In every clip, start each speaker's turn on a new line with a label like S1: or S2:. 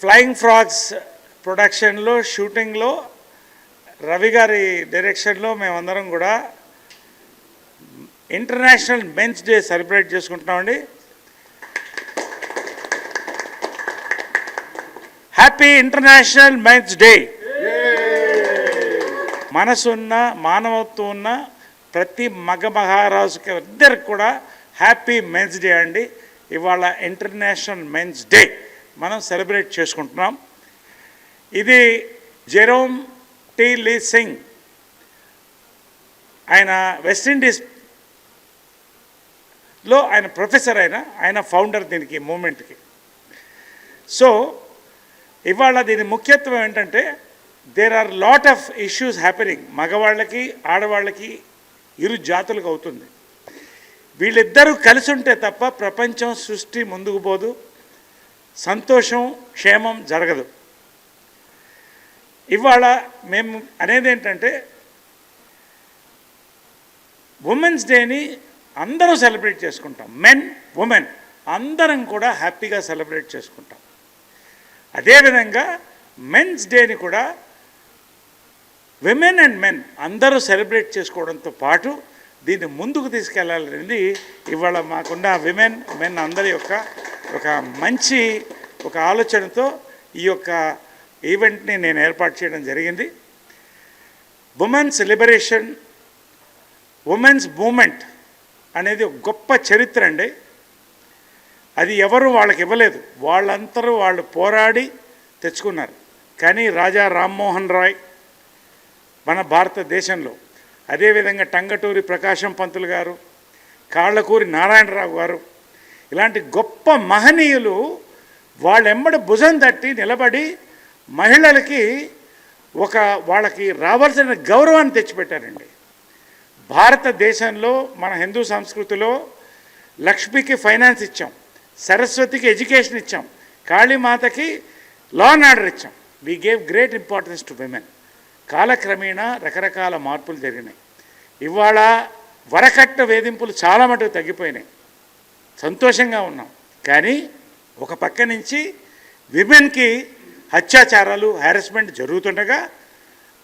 S1: Flying frogs ప్రొడక్షన్లో షూటింగ్లో రవి గారి డైరెక్షన్లో మేమందరం కూడా ఇంటర్నేషనల్ మెన్స్ డే సెలబ్రేట్ చేసుకుంటున్నామండి. హ్యాపీ ఇంటర్నేషనల్ మెన్స్ డే మనసున్న మానవత్వం ఉన్న ప్రతి మగ మహారాజుకి ఇద్దరికి కూడా హ్యాపీ మెన్స్ డే అండి. ఇవాళ ఇంటర్నేషనల్ మెన్స్ డే మనం సెలబ్రేట్ చేసుకుంటున్నాం. ఇది జెరోమ్ టీ. లీ. సింగ్ ఆయన వెస్టిండీస్లో ఆయన ప్రొఫెసర్ ఆయన ఆయన ఫౌండర్ దీనికి మూమెంట్కి. సో ఇవాళ దీని ముఖ్యత్వం ఏంటంటే there are lot of issues happening మగవాళ్ళకి ఆడవాళ్ళకి ఇరు జాతులకు అవుతుంది. వీళ్ళిద్దరూ కలిసి ఉంటే తప్ప ప్రపంచం సృష్టి ముందుకు పోదు. సంతోషం క్షేమం జరగదు. ఇవాళ మేము అనేది ఏంటంటే ఉమెన్స్ డేని అందరం సెలబ్రేట్ చేసుకుంటాం. మెన్ ఉమెన్ అందరం కూడా హ్యాపీగా సెలబ్రేట్ చేసుకుంటాం. అదేవిధంగా మెన్స్ డేని కూడా విమెన్ అండ్ మెన్ అందరూ సెలబ్రేట్ చేసుకోవడంతో పాటు దీన్ని ముందుకు తీసుకెళ్ళాలనేది ఇవాళ మాకున్న విమెన్ మెన్ అందరి యొక్క ఒక మంచి ఒక ఆలోచనతో ఈ యొక్క ఈవెంట్ని నేను ఏర్పాటు చేయడం జరిగింది. ఉమెన్స్ లిబరేషన్ ఉమెన్స్ మూమెంట్ అనేది ఒక గొప్ప చరిత్ర అండి. అది ఎవరు వాళ్ళకి ఇవ్వలేదు. వాళ్ళందరూ వాళ్ళు పోరాడి తెచ్చుకున్నారు. కానీ రాజా రామ్మోహన్ రాయ్ మన భారతదేశంలో అదేవిధంగా టంగటూరి ప్రకాశం పంతులు గారు కాళ్ళకూరి నారాయణరావు గారు ఇలాంటి గొప్ప మహనీయులు వాళ్ళెంబడి భుజం తట్టి నిలబడి మహిళలకి ఒక వాళ్ళకి రావాల్సిన గౌరవాన్ని తెచ్చిపెట్టారండి. భారతదేశంలో మన హిందూ సంస్కృతిలో లక్ష్మికి ఫైనాన్స్ ఇచ్చాం సరస్వతికి ఎడ్యుకేషన్ ఇచ్చాం కాళీమాతకి లా అండ్ ఆర్డర్ ఇచ్చాం. We gave great importance to women కాలక్రమేణా రకరకాల మార్పులు జరిగినాయి. ఇవాళ వరకట్ట వేధింపులు చాలా మటుకు తగ్గిపోయినాయి. సంతోషంగా ఉన్నాం. కానీ ఒక పక్క నుంచి విమెన్కి అత్యాచారాలు హారాస్మెంట్ జరుగుతుండగా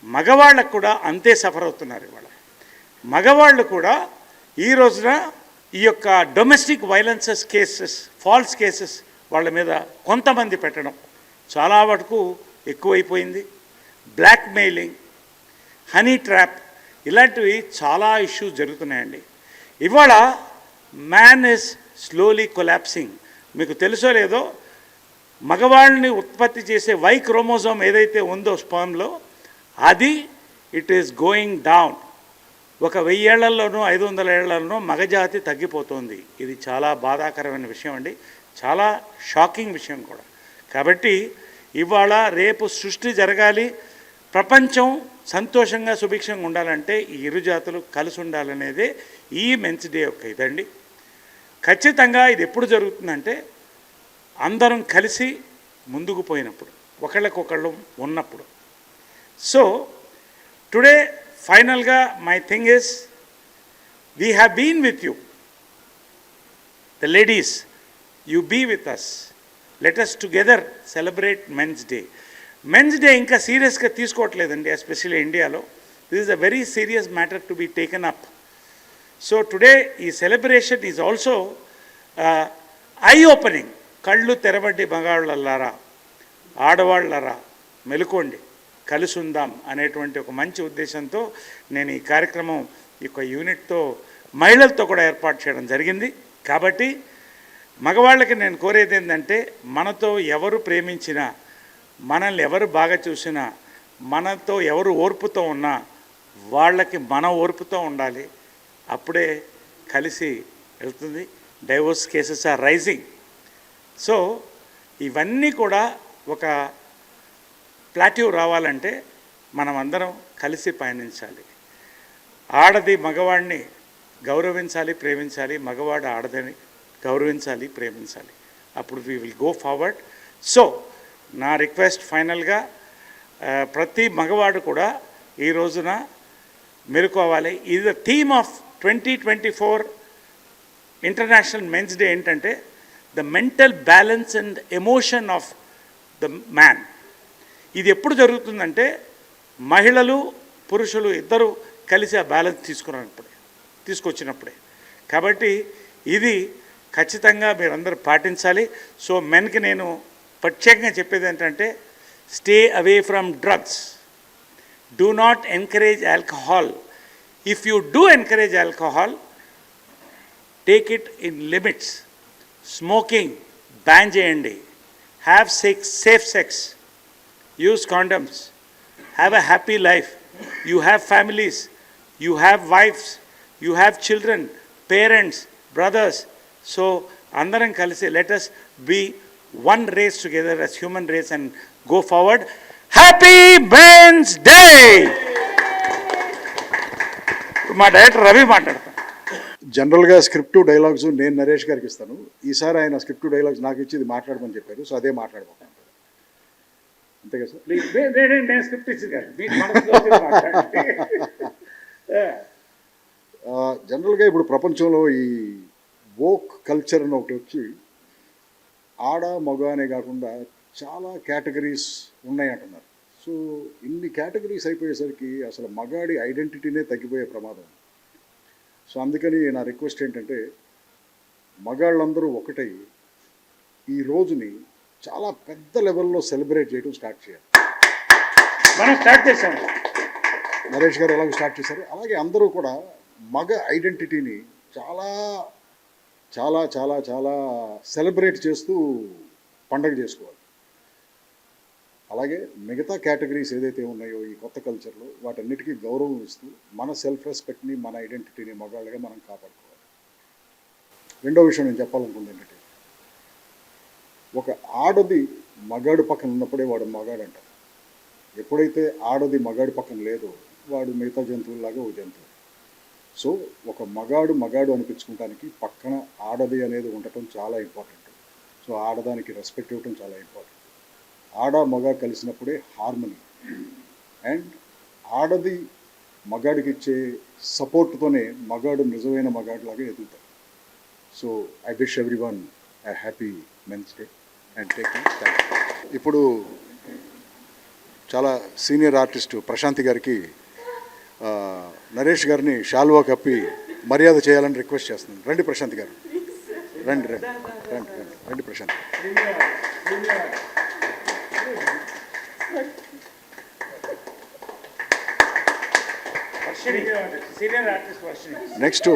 S1: మగవాళ్ళకు కూడా అంతే సఫర్ అవుతున్నారు ఇవాళ. మగవాళ్ళు కూడా ఈ రోజున ఈ యొక్క domestic violences cases false cases వాళ్ళ మీద కొంతమంది పెట్టడం చాలా వరకు ఎక్కువైపోయింది. బ్లాక్మెయిలింగ్ హనీ ట్రాప్ ఇలాంటివి చాలా ఇష్యూస్ జరుగుతున్నాయండి. ఇవాళ మ్యాన్ ఇస్ స్లోలీ కొలాప్సింగ్ మీకు తెలుసో లేదో మగవాళ్ళని ఉత్పత్తి చేసే వై క్రోమోజోమ్ ఏదైతే ఉందో స్పామ్లో అది ఇట్ ఈస్ గోయింగ్ డౌన్ ఒక వెయ్యేళ్ళలోనూ ఐదు వందల ఏళ్ళలోనూ మగజాతి తగ్గిపోతుంది. ఇది చాలా బాధాకరమైన విషయం అండి. చాలా షాకింగ్ విషయం కూడా. కాబట్టి ఇవాళ రేపు సృష్టి జరగాలి. ప్రపంచం సంతోషంగా సుభిక్షంగా ఉండాలంటే ఈ ఇరు జాతులు కలిసి ఉండాలనేదే ఈ మెన్స్ డే యొక్క ఇదండి. ఖచ్చితంగా ఇది ఎప్పుడు జరుగుతుందంటే అందరం కలిసి ముందుకు పోయినప్పుడు ఒకళ్ళకొకళ్ళు ఉన్నప్పుడు. సో టుడే ఫైనల్గా my thing is we have been with you. The ladies you be with us latest together celebrate men's day. Men's day ఇంకా సీరియస్గా తీసుకోవట్లేదండి ఎస్పెషల్లీ ఇండియాలో. This is a very serious matter to be taken up. So today ఈ celebration is also I opening కళ్ళు తెరవండి మగాళ్ళల్లారా ఆడవాళ్ళరా మెలుకోండి కలిసి ఉందాం అనేటువంటి ఒక మంచి ఉద్దేశంతో నేను ఈ కార్యక్రమం ఈ యొక్క యూనిట్తో మహిళలతో కూడా ఏర్పాటు చేయడం జరిగింది. కాబట్టి మగవాళ్ళకి నేను కోరేది ఏంటంటే మనతో ఎవరు ప్రేమించినా మనల్ని ఎవరు బాగా చూసినా మనతో ఎవరు ఓర్పుతో ఉన్నా వాళ్ళకి మన ఓర్పుతో ఉండాలి. అప్పుడే కలిసి వెళ్తుంది. Divorce cases are rising so ఇవన్నీ కూడా ఒక ప్లాట్యూ రావాలంటే మనం అందరం కలిసి పయనించాలి. ఆడది మగవాడిని గౌరవించాలి ప్రేమించాలి. మగవాడు ఆడదని గౌరవించాలి ప్రేమించాలి. అప్పుడు we will go forward so నా రిక్వెస్ట్ ఫైనల్గా ప్రతి మగవాడు కూడా ఈ రోజున మెరుకోవాలి ఇది the theme of twenty twenty four international men's day ఏంటంటే the mental balance and emotion of the man ఇది ఎప్పుడు జరుగుతుందంటే మహిళలు పురుషులు ఇద్దరు కలిసి ఆ బ్యాలెన్స్ తీసుకున్నప్పుడే తీసుకొచ్చినప్పుడే. కాబట్టి ఇది ఖచ్చితంగా మీరందరూ పాటించాలి. సో మెన్కి నేను ప్రత్యేకంగా చెప్పేది ఏంటంటే stay away from drugs do not encourage alcohol If you do encourage alcohol, take it in limits. Smoking, ban day, Have sex, safe sex. Use condoms. Have a happy life. You have families. You have wives. You have children, parents, brothers. So, Andaram Kalisi, let us be one race together as human race and go forward. Happy Men's Day! మా director Ravi మాట్లాడతాను
S2: జనరల్గా script dialogues నేను నరేష్ గారికి ఇస్తాను. ఈసారి ఆయన script dialogues నాకు ఇచ్చి ఇది మాట్లాడమని చెప్పారు. సో అదే మాట్లాడబోతాను అంతే కదా సార్?
S1: నేను స్క్రిప్ట్
S2: జనరల్గా ఇప్పుడు ప్రపంచంలో ఈ వోక్ కల్చర్ అని ఒకటి వచ్చి ఆడ మగ అనే కాకుండా చాలా కేటగిరీస్ ఉన్నాయి అంటున్నారు. సో ఇన్ని కేటగిరీస్ అయిపోయేసరికి అసలు మగాడి ఐడెంటిటీనే తగ్గిపోయే ప్రమాదం. సో అందుకని నా రిక్వెస్ట్ ఏంటంటే మగాళ్ళందరూ ఒకటై ఈ రోజుని చాలా పెద్ద లెవెల్లో సెలబ్రేట్ చేయడం స్టార్ట్ చేయాలి.
S1: మనం స్టార్ట్ చేసాం
S2: నరేష్ గారు ఎలాగో స్టార్ట్ చేశారు. అలాగే అందరూ కూడా మగ ఐడెంటిటీని చాలా చాలా చాలా చాలా సెలబ్రేట్ చేస్తూ పండగ చేసుకోవాలి. అలాగే మిగతా కేటగిరీస్ ఏదైతే ఉన్నాయో ఈ కొత్త కల్చర్లో వాటన్నిటికీ గౌరవం ఇస్తూ మన సెల్ఫ్ రెస్పెక్ట్ని మన ఐడెంటిటీని మగాళ్ళగా మనం కాపాడుకోవాలి. రెండో విషయం నేను చెప్పాలనుకుంది ఏంటంటే ఒక ఆడది మగాడు పక్కన ఉన్నప్పుడే వాడు మగాడు అంటారు ఎప్పుడైతే ఆడది మగాడు పక్కన లేదో వాడు మిగతా జంతువుల్లాగా ఓ జంతువు. సో ఒక మగాడు మగాడు అనిపించుకోవడానికి పక్కన ఆడది అనేది ఉండటం చాలా ఇంపార్టెంట్. సో ఆడదానికి రెస్పెక్ట్ ఇవ్వటం చాలా ఇంపార్టెంట్. ఆడ మగ కలిసినప్పుడే హార్మనీ అండ్ ఆడది మగాడికి ఇచ్చే సపోర్ట్తోనే మగాడు నిజమైన మగాడిలాగా ఎదుగుతాడు. So I wish everyone I happy men's day and take ఇప్పుడు చాలా సీనియర్ ఆర్టిస్ట్ ప్రశాంతి గారికి ఆ, నరేష్ గారిని షాల్వా కప్పి మర్యాద చేయాలని రిక్వెస్ట్ చేస్తున్నాను. రండి ప్రశాంత్ గారు. రండి రండి రండి రండి రండి Prashanth next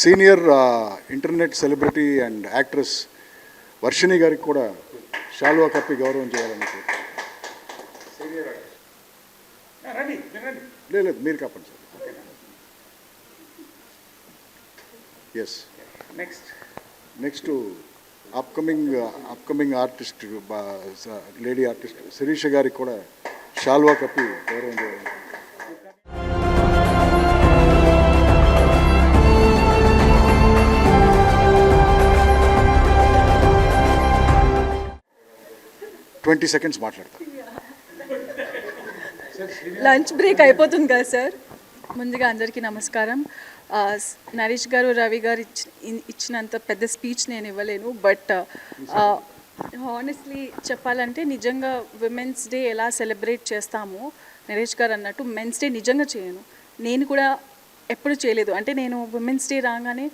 S2: senior internet celebrity and actress Varshini గారికి కూడా షాల్వా కప్పి గౌరవం చేయాలని లేదు మీరు కప్పండి sir. Yes
S1: next
S2: next upcoming upcoming artist lady artist Sirisha గారికి కూడా షాల్వా కప్పి గౌరవం చేయాలి. ట్వంటీ సెకండ్స్ మాట్లాడతాను
S3: లంచ్ బ్రేక్ అయిపోతుంది కదా సార్. ముందుగా అందరికీ నమస్కారం. నరేష్ గారు రవి గారు ఇచ్చి ఇచ్చినంత పెద్ద స్పీచ్ నేను ఇవ్వలేను బట్ హానెస్ట్లీ చెప్పాలంటే నిజంగా విమెన్స్ డే ఎలా సెలబ్రేట్ చేస్తామో నరేష్ గారు అన్నట్టు మెన్స్ డే నిజంగా చేయను. నేను కూడా ఎప్పుడు చేయలేదు. అంటే నేను విమెన్స్ డే రాగానే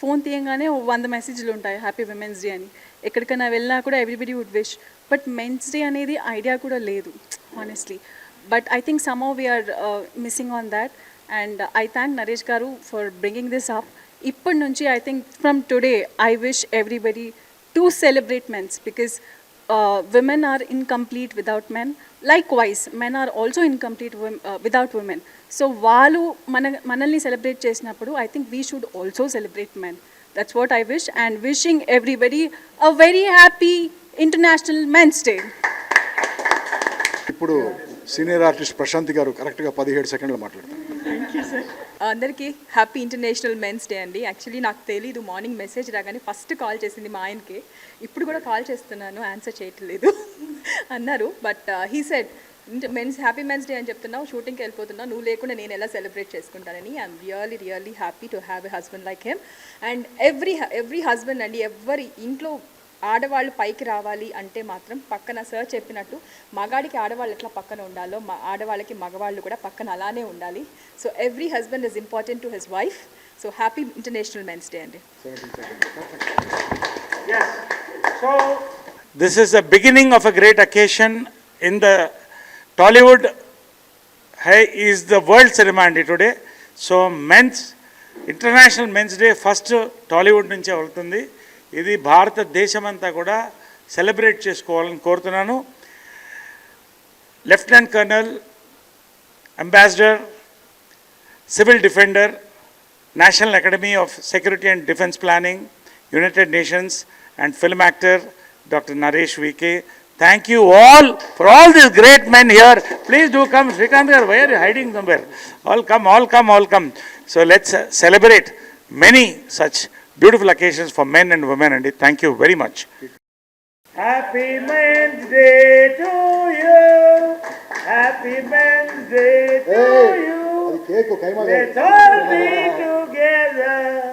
S3: ఫోన్ తీయంగానే వంద మెసేజ్లు ఉంటాయి హ్యాపీ విమెన్స్ డే అని. ఎక్కడికైనా వెళ్ళినా కూడా everybody would wish but men's day అనేది ఐడియా కూడా లేదు honestly but I think some we are missing on that and I thank Naresh garu for bringing this up ఇప్పటి నుంచి I think from today I wish everybody to celebrate men's because women are incomplete without men. Likewise, men are also incomplete uh, without women. So వాళ్ళు మన మనల్ని celebrate చేసినప్పుడు I think we should also celebrate men that's what I wish and wishing everybody a very happy international men's day
S2: ఇప్పుడు senior artist Prashanth garu కరెక్ట్గా పదిహేడు సెకండ్లు మాట్లాడతారు.
S4: అందరికీ హ్యాపీ ఇంటర్నేషనల్ మెన్స్ డే అండి. యాక్చువల్లీ నాకు తెలీదు మార్నింగ్ మెసేజ్ రాగానే ఫస్ట్ కాల్ చేసింది మా ఆయనకి. ఇప్పుడు కూడా కాల్ చేస్తున్నాను ఆన్సర్ చేయట్లేదు అన్నారు. But he said men's happy men's day అని చెప్తున్నావు షూటింగ్కి వెళ్ళిపోతున్నావు నువ్వు లేకుండా నేను ఎలా సెలబ్రేట్ చేసుకుంటానని. I'm really really happy to have a husband like him and every every husband అండి ఎవరి ఇంట్లో ఆడవాళ్ళు పైకి రావాలి అంటే మాత్రం పక్కన సార్ చెప్పినట్టు మగాడికి ఆడవాళ్ళు ఎట్లా పక్కన ఉండాలో మా ఆడవాళ్ళకి మగవాళ్ళు కూడా పక్కన అలానే ఉండాలి. So every husband is important to his wife so happy international men's day అండి.
S1: So this is the beginning of a great occasion in the Tollywood high is the world ceremony today so men's international men's day first Tollywood నుంచే వెళ్తుంది. ఇది భారతదేశమంతా కూడా celebrate చేసుకోవాలని కోరుతున్నాను. Lieutenant colonel ambassador civil defender national academy of security and defence planning united nations and film actor doctor Naresh VK. Thank you all for all this great men here. Please do come Srikanth garu why are hiding number all come all come all come so let's celebrate many such beautiful occasions for men and women and thank you very much. Happy men's day to you. Happy men's day to
S2: hey, you.
S1: let's all be together.